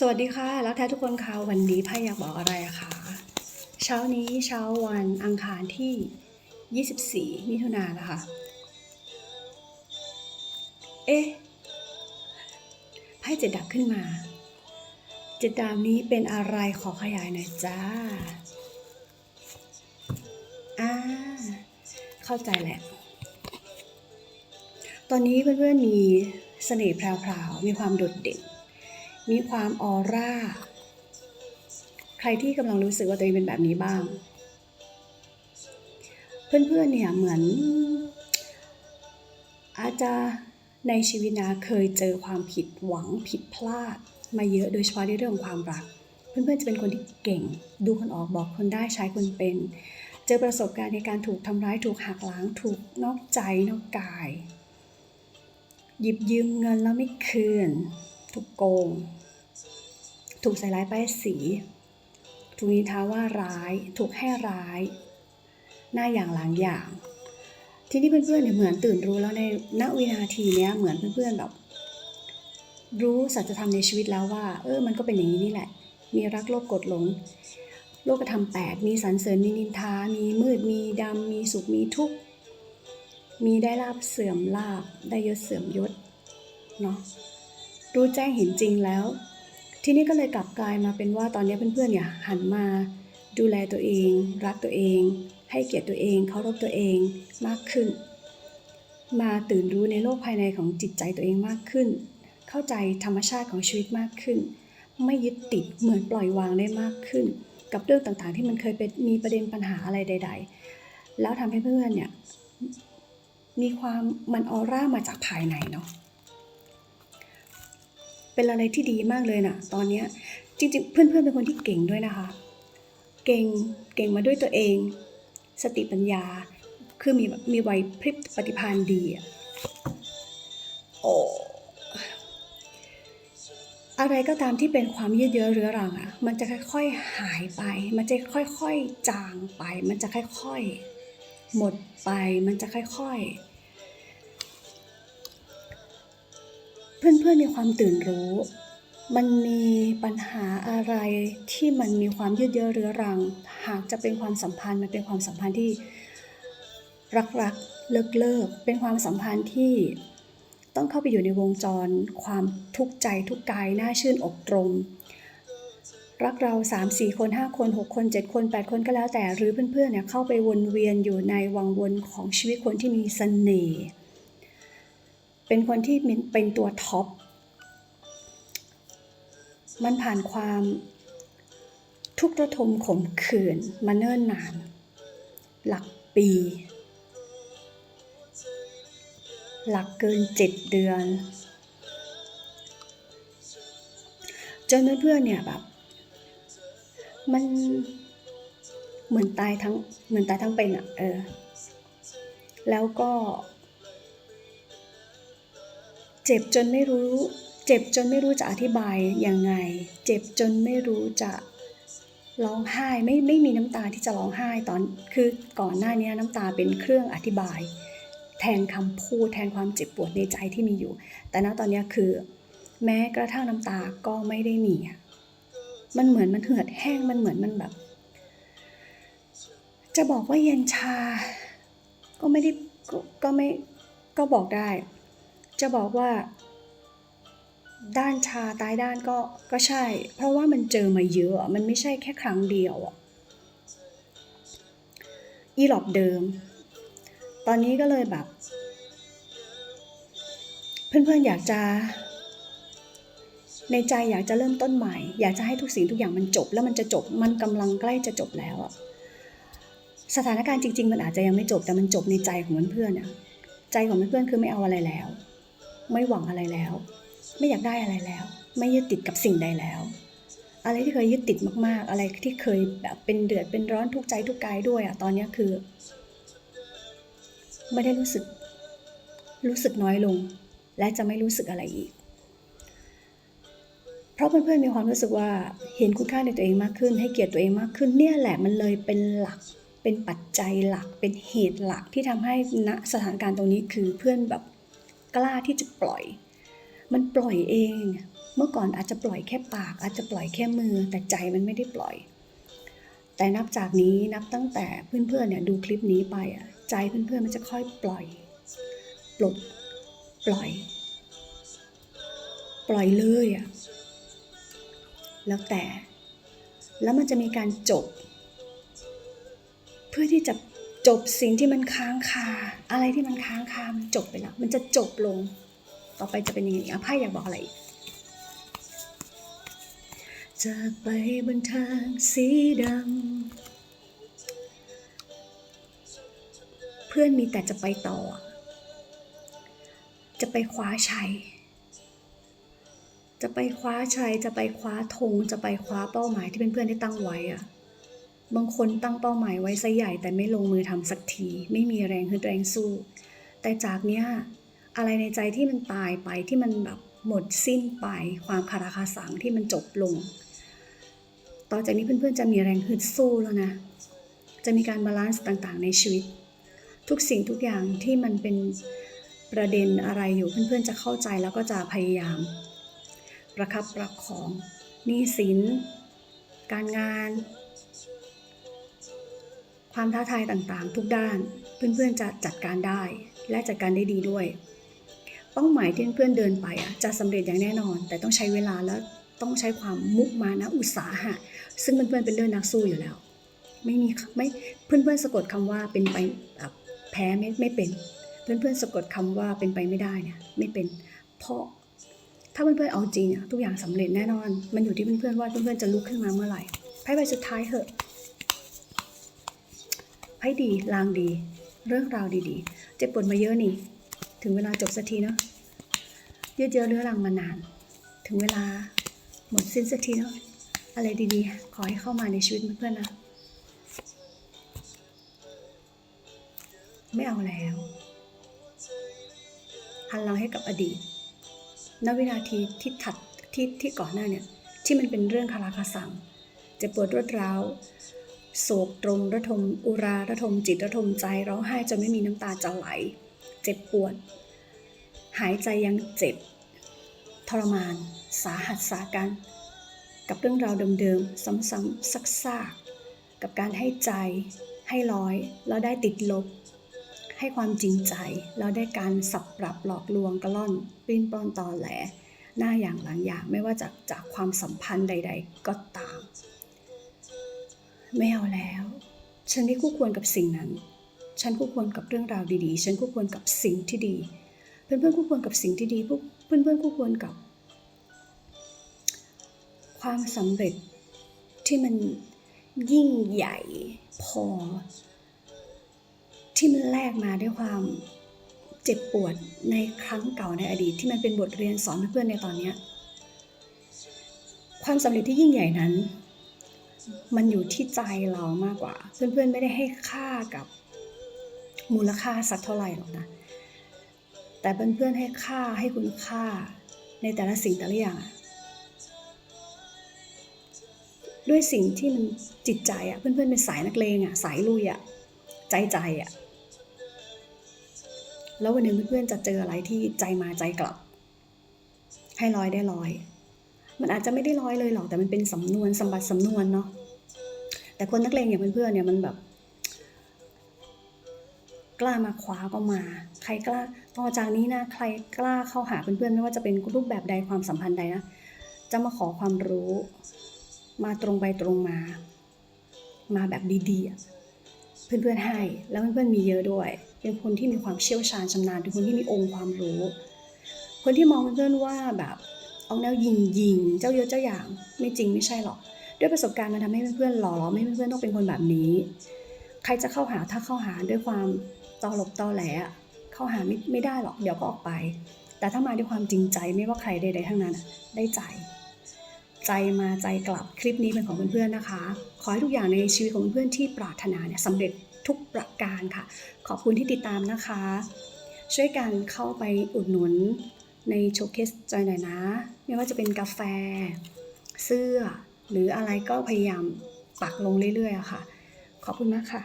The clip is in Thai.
สวัสดีค่ะแล้วแท้ทุกคนคะวันนี้ไพ่อยากบอกอะไรคะเช้านี้เช้าวันอังคารที่ 24 มิถุนายนนะคะ เอ๊ะไพ่เจ็ดดับขึ้นมา เจ็ดดาวนี้เป็นอะไรขอขยายหน่อยจ้าอ่าเข้าใจแหละ ตอนนี้เพื่อนๆมีเสน่ห์แพรวๆมีความโดดเด่น มีความออร่า ใครที่กำลังรู้สึกว่าตัวเองเป็นแบบนี้บ้าง เพื่อนๆเนี่ยเหมือน อาจจะในชีวิตนะเคยเจอความผิดหวังผิดพลาด มาเยอะโดยเฉพาะในเรื่องความรัก เพื่อนๆจะเป็นคนที่เก่ง ดูคนออกบอกคนได้ใช้คนเป็น เจอประสบการณ์ในการถูกทำร้ายถูกหักล้างถูกนอกใจนอกกาย หยิบยืมเงินแล้วไม่คืน ถูกโกง ถูกใส่ร้ายป้ายสี ถูกนินทาว่าร้าย ถูกให้ร้าย หน้าอย่างหลังอย่าง ทีนี้เพื่อนๆเนี่ยเหมือนตื่นรู้แล้วในณวินาทีเนี้ยเหมือนเพื่อนๆแบบรู้สัจธรรมในชีวิตแล้วว่า เออ มันก็เป็นอย่างนี้นี่แหละ มีรักโลภกดหลง โลกธรรมแปดมีสรรเสริญ มีนินทา มีมืด มีดำ มีสุข มีทุกข์ มีได้ลาบเสื่อมลาบ ได้ยศเสื่อมยศ เนาะ รู้แจ้งเห็นจริงแล้ว ทีนี้ก็เลยกลับกลายมาเป็นว่าตอนนี้เพื่อนๆเนี่ยหันมาดูแลตัวเอง รักตัวเอง ให้เกียรติตัวเองเคารพตัวเองมากขึ้น มาตื่นรู้ในโลกภายในของจิตใจตัวเองมากขึ้น เข้าใจธรรมชาติของชีวิตมากขึ้น ไม่ยึดติดเหมือนปล่อยวางได้มากขึ้น กับเรื่องต่างๆที่มันเคยเป็นมีประเด็นปัญหาอะไรใด ๆ แล้วทำให้เพื่อนเนี่ยมีความมันออร่ามาจากภายในเนาะ เป็นอะไรที่ดีมากเลยนะตอนเนี้ยจริงๆ เพื่อนๆเป็นคนที่เก่งด้วยนะคะ เก่งเก่งมาด้วยตัวเอง สติปัญญา คือมีมีไหวพริบปฏิภาณดีอะโอ้อะไรก็ตามที่เป็นความยืดเยื้อเรื้อรังอะมันจะค่อยๆหายไป มันจะค่อยๆจางไป มันจะค่อยๆหมดไป มันจะค่อยๆ เพื่อนๆมีความตื่นรู้ มันมีปัญหาอะไรที่มันมีความยืดเยื้อเรื้อรัง หากจะเป็นความสัมพันธ์มันเป็นความสัมพันธ์ที่รักๆเลิกๆเป็นความสัมพันธ์ที่ต้องเข้าไปอยู่ในวงจร ความทุกข์ใจทุกกายน่าชื่นอกตรมรักเรา 3 4 คน 5 คน 6 คน 7 คน 8 คนก็แล้วแต่หรือเพื่อนๆเนี่ยเข้าไปวนเวียนอยู่ในวังวนของชีวิตคนที่มีเสน่ห์ เป็นคนที่เป็นตัวท็อป มันผ่านความทุกข์ระทมขมขื่นมาเนิ่นนาน หลักปี หลักเกินเจ็ดเดือนจนเพื่อนๆเนี่ยแบบมันเหมือนตายทั้งเหมือนตายทั้งเป็นอะเออ แล้วก็ เจ็บจนไม่รู้ เจ็บจนไม่รู้จะอธิบายยังไง เจ็บจนไม่รู้จะร้องไห้ไม่ไม่มีน้ำตาที่จะร้องไห้ตอนคือก่อนหน้านี้น้ำตาเป็นเครื่องอธิบาย แทนคำพูดแทนความเจ็บปวดในใจที่มีอยู่ แต่ณตอนนี้คือ แม้กระทั่งน้ำตาก็ไม่ได้มีมันเหมือนมันเหือดแห้งมันเหมือนมันแบบ จะบอกว่าเย็นชา ก็ไม่ได้กก็ไม่ก็บอกได้ จะบอกว่า ด้านชาตายด้านก็ก็ใช่ เพราะว่ามันเจอมาเยอะ มันไม่ใช่แค่ครั้งเดียวอีหลอบเดิม ตอนนี้ก็เลยแบบ เพื่อนๆอยากจะในใจอยากจะเริ่มต้นใหม่ อยากจะให้ทุกสิ่งทุกอย่างมันจบ แล้วมันจะจบมันกำลังใกล้จะจบแล้วอะสถานการณ์จริง ๆ มันอาจจะยังไม่จบแต่มันจบในใจของเพื่อนๆอะใจของเพื่อนๆคือไม่เอาอะไรแล้ว ไม่หวังอะไรแล้ว ไม่อยากได้อะไรแล้ว ไม่ยึดติดกับสิ่งใดแล้ว อะไรที่เคยยึดติดมากๆ อะไรที่เคยแบบเป็นเดือดเป็นร้อนทุกใจทุกกายด้วยอะตอนนี้คือ ไม่ได้รู้สึก รู้สึกน้อยลง และจะไม่รู้สึกอะไรอีก เพราะเพื่อนๆมีความรู้สึกว่าเห็นคุณค่าในตัวเองมากขึ้น ให้เกียรติตัวเองมากขึ้นเนี่ยแหละมันเลยเป็นหลักเป็นปัจจัยหลักเป็นเหตุหลักที่ทำให้ณสถานการณ์ตรงนี้คือเพื่อนแบบ กล้าที่จะปล่อย มันปล่อยเอง เมื่อก่อนอาจจะปล่อยแค่ปาก อาจจะปล่อยแค่มือ แต่ใจมันไม่ได้ปล่อย แต่นับจากนี้นับตั้งแต่เพื่อนๆเนี่ยดูคลิปนี้ไปอะใจเพื่อนๆมันจะค่อยปล่อย ปลด ปล่อย ปล่อยเลยอะแล้วแต่ แล้วมันจะมีการจบ เพื่อที่จะ จบสิ่งที่มันค้างคา อะไรที่มันค้างคา มันจบไปแล้ว มันจะจบลง ต่อไปจะเป็นยังไงอะไพ่อยากบอกอะไรอีกจากไปบนทางสีดำเพื่อนมีแต่จะไปต่อ จะไปคว้าชัย จะไปคว้าชัย จะไปคว้าธง จะไปคว้าเป้าหมายที่เพื่อนๆได้ตั้งไว้อะ บางคนตั้งเป้าหมายไว้ซะใหญ่แต่ไม่ลงมือทำสักที ไม่มีแรงฮึดแรงสู้ แต่จากเนี้ยอะไรในใจที่มันตายไปที่มันแบบหมดสิ้นไป ความคาราคาสังที่มันจบลง ต่อจากนี้เพื่อนๆจะมีแรงฮึดสู้แล้วนะ จะมีการบาลานซ์ต่างๆ ในชีวิต ทุกสิ่งทุกอย่างที่มันเป็นประเด็นอะไรอยู่เพื่อนๆจะเข้าใจแล้วก็จะพยายาม ประคับประคองหนี้สิน การงาน ความท้าทายต่างๆ ทุกด้าน เพื่อนๆจะจัดการได้ และจัดการได้ดีด้วย เป้าหมายที่เพื่อนๆเดินไปอะจะสำเร็จอย่างแน่นอน แต่ต้องใช้เวลาและต้องใช้ความมุมานะอุตสาหะ ซึ่งเพื่อนๆเป็นเรื่องนักสู้อยู่แล้ว ไม่มีไม่เพื่อนๆสะกดคำว่าเป็นไปแบบแพ้ไม่ไม่เป็น เพื่อนๆสะกดคำว่าเป็นไปไม่ได้เนี่ยไม่เป็น เพราะถ้าเพื่อนๆเอาจริงอะทุกอย่างสำเร็จแน่นอน มันอยู่ที่เพื่อนๆว่าเพื่อนๆจะลุกขึ้นมาเมื่อไหร่ไพ่ใบสุดท้ายเหอะ ไพ่ดีลางดี เรื่องราวดีๆ เจ็บปวดมาเยอะนี่ ถึงเวลาจบสักทีเนาะยืดเยื้อเรื้อรังมานาน ถึงเวลาหมดสิ้นสักทีเนาะอะไรดีๆ ขอให้เข้ามาในชีวิตเพื่อนๆนะ ไม่เอาแล้วหันหลังให้กับอดีตณวินาทีที่ถัดที่ที่ก่อนหน้าเนี่ยที่มันเป็นเรื่องคาราคาสังจ็บปวดรวดร้าว โศกตรงระทมอุราระทมจิตระทมใจร้องไห้จนไม่มีน้ำตาจะไหล เจ็บปวด หายใจยังเจ็บ ทรมาน สาหัสสากัน กับเรื่องราวเดิมๆ ซ้ำๆซักๆกับการให้ใจ ให้ร้อยแล้วได้ติดลบ ให้ความจริงใจแล้วได้การสับปรับหลอกลวงกระล่อนปิ้นปลอนตอแหล หน้าอย่างหลังอย่างไม่ว่าจากจากความสัมพันธ์ใด ๆ ก็ตาม ไม่เอาแล้ว ฉันไม่คู่ควรกับสิ่งนั้น ฉันคู่ควรกับเรื่องราวดีๆ ฉันคู่ควรกับสิ่งที่ดี เพื่อนๆคู่ควรกับสิ่งที่ดีพวกเพื่อนๆคู่ควรกับ ความสำเร็จที่มันยิ่งใหญ่พอ ที่มันแลกมาด้วยความเจ็บปวดในครั้งเก่าในอดีต ที่มันเป็นบทเรียนสอนเพื่อนๆในตอนเนี้ความสำเร็จที่ยิ่งใหญ่นั้น มันอยู่ที่ใจเรามากกว่า เพื่อนๆไม่ได้ให้ค่ากับมูลค่าสักเท่าไหร่หรอกนะ แต่เพื่อนๆให้ค่าให้คุณค่าในแต่ละสิ่งแต่ละอย่างด้วยสิ่งที่มันจิตใจอะเพื่อนๆเป็นสายนักเลงอะสายลุยอะใจใจอะแล้ววันหนึ่งเพื่อนๆจะเจออะไรที่ใจมาใจกลับ ให้ร้อยได้ร้อย มันอาจจะไม่ได้ร้อยเลยหรอกแต่มันเป็นสำนวนสมบัติสำนวนเนาะแต่คนนักเลงอย่างเพื่อนๆเนี่ยมันแบบ กล้ามาคว้าก็มา ใครกล้าต่อจากนี้นะใครกล้าเข้าหาเพื่อนๆไม่ว่าจะเป็นรูปแบบใดความสัมพันธ์ใดนะจะมาขอความรู้มาตรงไปตรงมา มาแบบดีๆอะเพื่อนๆให้ แล้วเพื่อนๆมีเยอะด้วย เป็นคนที่มีความเชี่ยวชาญชำนาญเป็นคนที่มีองค์ความรู้ คนที่มองเพื่อนๆว่าแบบ เอาแนวยิงยิงเจ้าเยอะเจ้าอย่างไม่จริงไม่ใช่หรอก ด้วยประสบการณ์มันทำให้เพื่อนๆหล่อหลอมให้เพื่อนๆต้องเป็นคนแบบนี้ ใครจะเข้าหาถ้าเข้าหาด้วยความตอหลบตอแหละเข้าหาไม่ไม่ได้หรอกเดี๋ยวก็ออกไป แต่ถ้ามาด้วยความจริงใจไม่ว่าใครใดๆทั้งนั้นได้ใจ ใจมาใจกลับคลิปนี้เป็นของเพื่อนๆนะคะ ขอให้ทุกอย่างในชีวิตของเพื่อนๆที่ปรารถนาเนี่ยสำเร็จทุกประการค่ะ ขอบคุณที่ติดตามนะคะ ช่วยกันเข้าไปอุดหนุน ในโชว์เคสจอยหน่อยนะ ไม่ว่าจะเป็นกาแฟ เสื้อ หรืออะไรก็พยายามปักลงเรื่อยๆค่ะ ขอบคุณมากค่ะ